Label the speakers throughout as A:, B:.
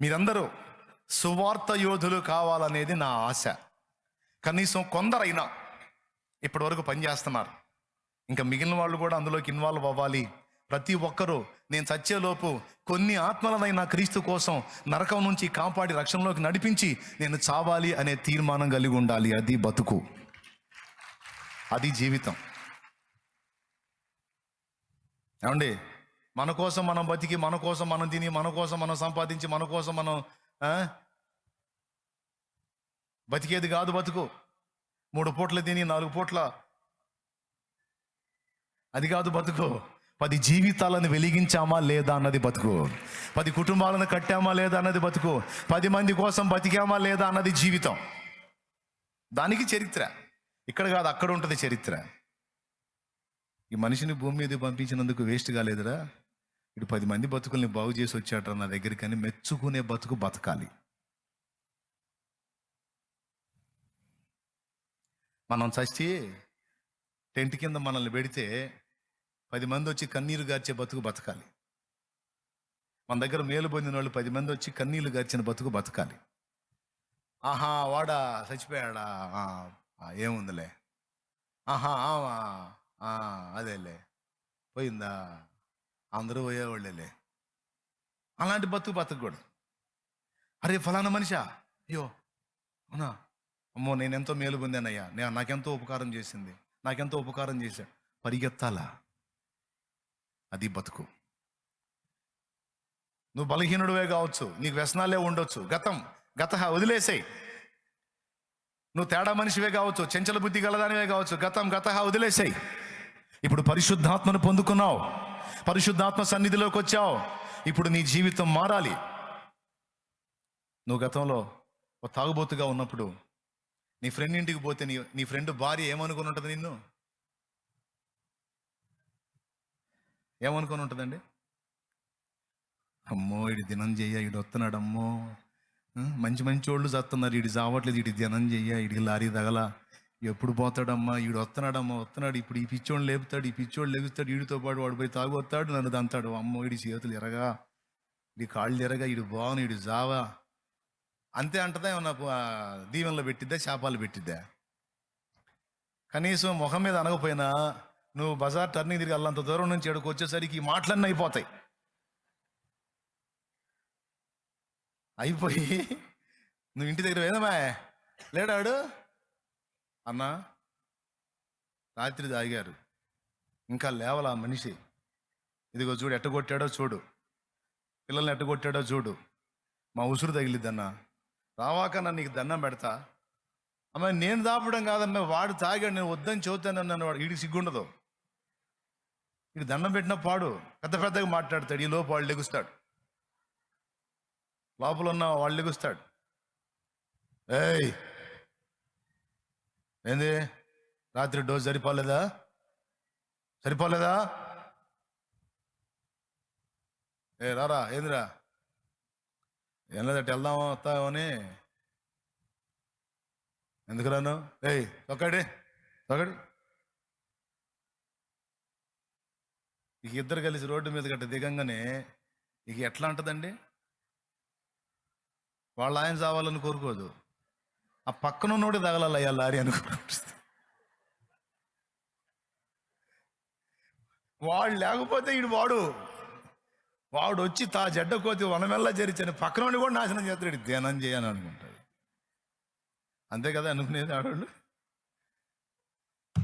A: మీరందరూ సువార్త యోధులు కావాలనేది నా ఆశ. కనీసం కొందరైనా ఇప్పటి వరకు పనిచేస్తున్నారు. ఇంకా మిగిలిన వాళ్ళు కూడా అందులోకి ఇన్వాల్వ్ అవ్వాలి. ప్రతి ఒక్కరూ నేను చచ్చేలోపు కొన్ని ఆత్మలనైనా క్రీస్తు కోసం నరకం నుంచి కాపాడి రక్షణలోకి నడిపించి నేను చావాలి అనే తీర్మానం కలిగి ఉండాలి. అది బతుకు. అది జీవితం. ఏమండి? మన కోసం మనం బతికి మన కోసం మనం తిని మన కోసం మనం సంపాదించి మన కోసం మనం బతికేది కాదు బతుకు. మూడు పూట్ల తిని నాలుగు పూట్ల. అది కాదు బతుకు. పది జీవితాలను వెలిగించామా లేదా అన్నది బతుకు. పది కుటుంబాలను కట్టామా లేదా అన్నది బతుకు. పది మంది కోసం బతికామా లేదా అన్నది జీవితం. దానికి చరిత్ర. ఇక్కడ కాదు అక్కడ ఉంటుంది చరిత్ర. ఈ మనిషిని భూమి మీద పంపించినందుకు వేస్ట్ కాలేదురా. ఇటు పది మంది బతుకుల్ని బాగు చేసి వచ్చాట నా దగ్గరికి అని మెచ్చుకునే బతుకు బతకాలి. మనం చచ్చి టెంట్ కింద మనల్ని పెడితే పది మంది వచ్చి కన్నీరు గార్చే బతుకు బతకాలి. మన దగ్గర మేలు పొందిన వాళ్ళు పది మంది వచ్చి కన్నీళ్ళు గార్చిన బతుకు బతకాలి. ఆహా వాడా చచ్చిపోయాడా? ఆ, ఏముందిలే? ఆహా ఆవా, ఆ, అదేలే. పోయిందా? అందరూ పోయేవాళ్ళేలే. అలాంటి బతుకు బతకూడదు అరే ఫలానా మనిషా? అయ్యో అవునా? అమ్మో నేను ఎంతో మేలు పొందానయ్యా నేను నాకెంతో ఉపకారం చేసింది. నాకెంతో ఉపకారం చేశా పరిగెత్తాలా? అది బతుకు. నువ్వు బలహీనుడివే కావచ్చు. నీకు వ్యసనాలే ఉండొచ్చు. గతం గత వదిలేసేయి. నువ్వు తేడా మనిషివే కావచ్చు. చెంచల బుద్ధి గలదానివే కావచ్చు. గతం గత వదిలేసేయి. ఇప్పుడు పరిశుద్ధాత్మను పొందుకున్నావు. పరిశుద్ధాత్మ సన్నిధిలోకి వచ్చావు. ఇప్పుడు నీ జీవితం మారాలి. నువ్వు గతంలో ఒక తాగుబోతుగా ఉన్నప్పుడు నీ ఫ్రెండ్ ఇంటికి పోతే నీ నీ ఫ్రెండ్ భార్య ఏమనుకుని ఉంటుంది నిన్ను? ఏమనుకుని ఉంటుందండి? అమ్మో ఇడి దినం చెయ్య ఇడు వస్తున్నాడు అమ్మో మంచి మంచి వాళ్ళు చస్తున్నారు ఇడి చావట్లేదు ఇడి దినం చెయ్య ఇడికి లారీ తగల. ఎప్పుడు పోతాడమ్మా? ఈడు వస్తున్నాడమ్మా వస్తున్నాడు ఇప్పుడు ఈ పిచ్చోడు లేపుతాడు ఈ పిచ్చోడు లేపుతాడు ఈడితో పాటు వాడు పోయి తాగొస్తాడు నన్ను దంతాడు అమ్మో వీడి చేతులు ఎరగా. ఇడి కాళ్ళు ఎరగా ఈడు బాగుని ఈడు జావా. అంతే అంటదా ఏమన్నా దీవెనలో పెట్టిద్దా శాపాలు పెట్టిద్దా? కనీసం ముఖం మీద అనకపోయినా నువ్వు బజార్ టర్నింగ్ తిరిగి అల్లంత దూరం నుంచి ఎక్కడికి వచ్చేసరికి ఈ మాటలన్నీ అయిపోతాయి. అయిపోయి నువ్వు ఇంటి దగ్గర వేదమా లేడాడు? అన్నా రాత్రి తాగారు. ఇంకా లేవలా మనిషి. ఇదిగో చూడు ఎట్టగొట్టాడో చూడు. పిల్లల్ని ఎట్టగొట్టాడో చూడు. మా ఉసురు తగిలిద్దన్న. రావాక నన్ను నీకు దండం పెడతా. అమ్మ నేను దాపడం కాదన్న వాడు తాగాడు నేను వద్దని చెబుతానన్నాను వాడు వీడికి సిగ్గుండదు ఇక దండం పెట్టిన పాడు పెద్ద పెద్దగా మాట్లాడతాడు. ఈ లోపు వాళ్ళు లెగుస్తాడు. లోపల ఉన్న వాళ్ళు లెగుస్తాడు. ఏయ్! ఏంది? రాత్రి డోస్ సరిపోలేదా? సరిపోలేదా? ఏ రారా ఏందిరా? ఏం లేదట వెళ్దామా వస్తామని ఎందుకు రాను? ఏయ్ తొక్కడి తొక్కడి. ఇక ఇద్దరు కలిసి రోడ్డు మీద గట్ట దిగంగానే ఇక ఎట్లా ఉంటుందండి వాళ్ళ ఆయన చావాలని కోరుకోదు. ఆ పక్కన ఉన్నోడు తగలయ్యా లారీ అనుకుంటుంది వాడు లేకపోతే ఇడు వాడు వాడు వచ్చి తా జడ్డ కోతి వనమెల్లా జరిచాను పక్కన కూడా నాశనం చేస్తాడు. ధ్యానం చేయని అనుకుంటాడు. అంతే కదా అనుకునేది ఆడవాళ్ళు?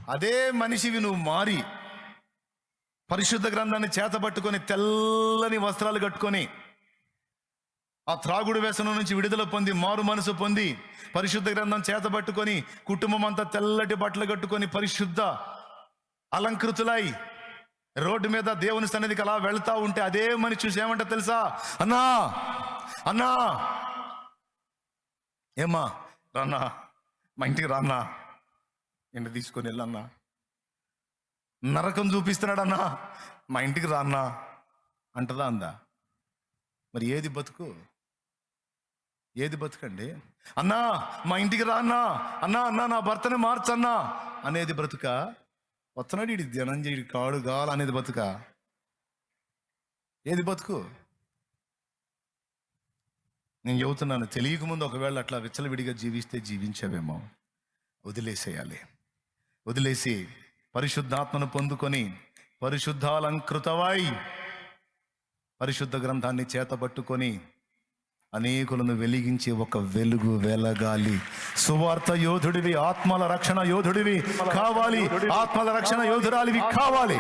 A: అదే మనిషివి నువ్వు మారి పరిశుద్ధ గ్రంథాన్ని చేతబట్టుకొని తెల్లని వస్త్రాలు కట్టుకొని ఆ త్రాగుడు వ్యసనం నుంచి విడుదల పొంది మారు మనసు పొంది పరిశుద్ధ గ్రంథం చేతబట్టుకొని కుటుంబం అంతా తెల్లటి బట్టలు కట్టుకొని పరిశుద్ధ అలంకృతులై రోడ్డు మీద దేవుని సన్నిధికి అలా వెళ్తా ఉంటే అదే మనిషి చూసి ఏమంటా తెలుసా? అన్నా అన్నా. ఏమ్మా రాన్నా మా ఇంటికి రాన్నా. ఇంటి తీసుకొని వెళ్ళన్నా. నరకం చూపిస్తున్నాడన్నా. మా ఇంటికి రాన్నా. అంటదా అందా? మరి ఏది బతుకు? ఏది బతుకండి? అన్నా మా ఇంటికి రా అన్నా అన్నా అన్నా నా భర్తని మార్చన్నా అనేది బ్రతుక? వస్తున్నాడు ఇది ధ్యానం కాడు కావాలి అనేది బతుక ఏది బతుకు? నేను చెబుతున్నాను తెలియకముందు ఒకవేళ అట్లా విచ్చలవిడిగా జీవిస్తే జీవించావేమో. వదిలేసేయాలి. వదిలేసి పరిశుద్ధాత్మను పొందుకొని పరిశుద్ధాలంకృతవై పరిశుద్ధ గ్రంథాన్ని చేతబట్టుకొని అనేకులను వెలిగించే ఒక వెలుగు వెలగాలి. సువార్త యోధుడివి ఆత్మల రక్షణ యోధుడివి కావాలి. ఆత్మల రక్షణ యోధురాలివి కావాలి.